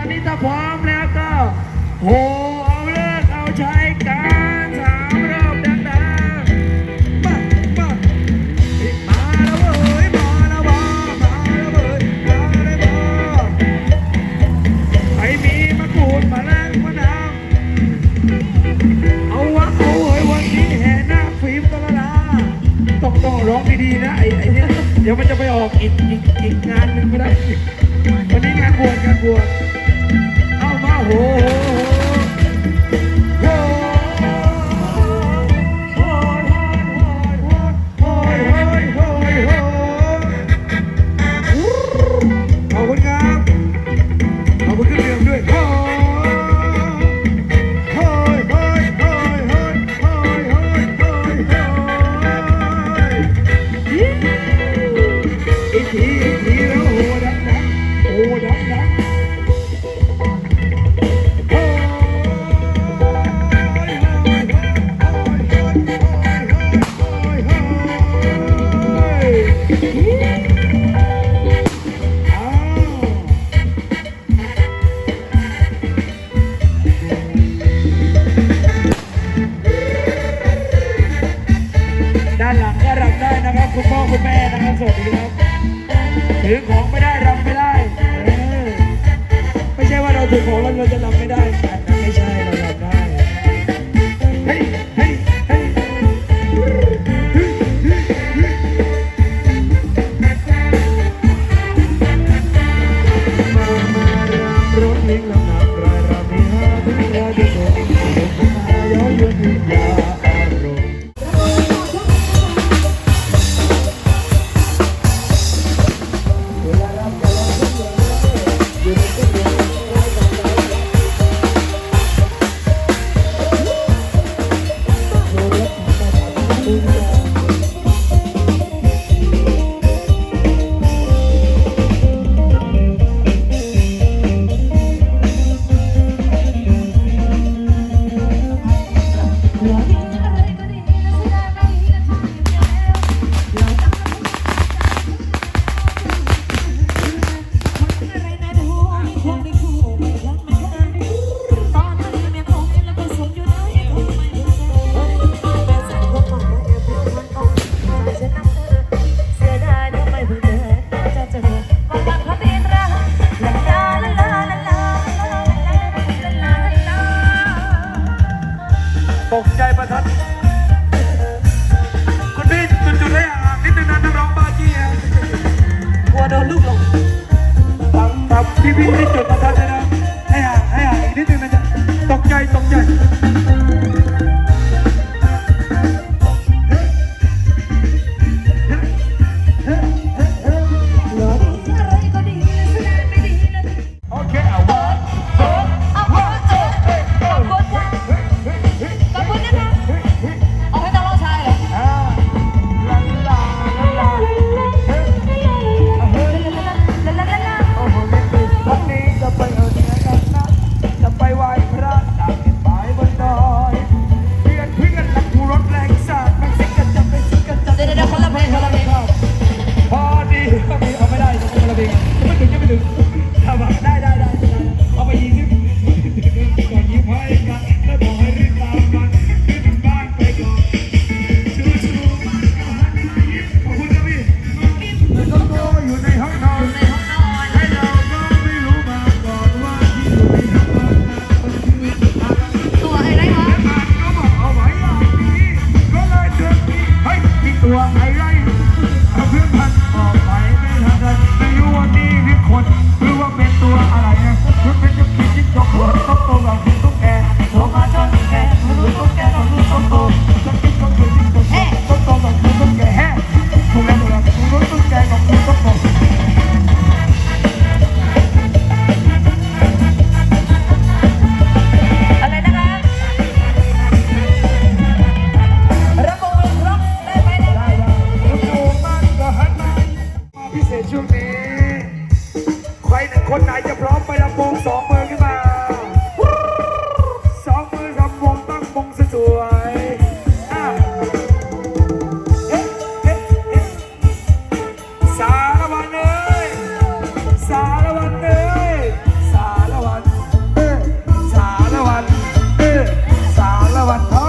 อันนี้ถ้าพร้อมแล้วก็โหเอาเลิกเอาใช้การสามรอบดังๆมามบมาแล้วเว้ยมาแล้วบ่มาแล้วเว้ยมาแล้วบ่ใครมีมะกรูดมาะนาวมะนาวเอาวะเอาเฮ้ยวันนี้แห่หน้าฟิล์มตะละต้องต้องร้องดีๆนะไอ้ไอ้เนี่ยเดี๋ยวมันจะไปออกอีกอีกอีกงานหนึ่งไม่ได้วันนี้งานบวชงานบวช Oh. สดีคถือของไม่ได้รำไม่ได้ ไม่ใช่ว่าเราถือของแล้วเราจะรำ ประทัดคุณพี่จุดๆเลยอะนิดนึงนะน้องร้องบ้าจี้อะกลัวโดนลูกหลงทำทำพี่พี่ที่จุดประทัดเลยนะให้ห่างให้ห่างอีกนิดนึงนะจ๊ะตกใจตกใจ สารวัตรเอ้ยสารวัตรเอ้ยสารวัตรเอ้ยสารวัตร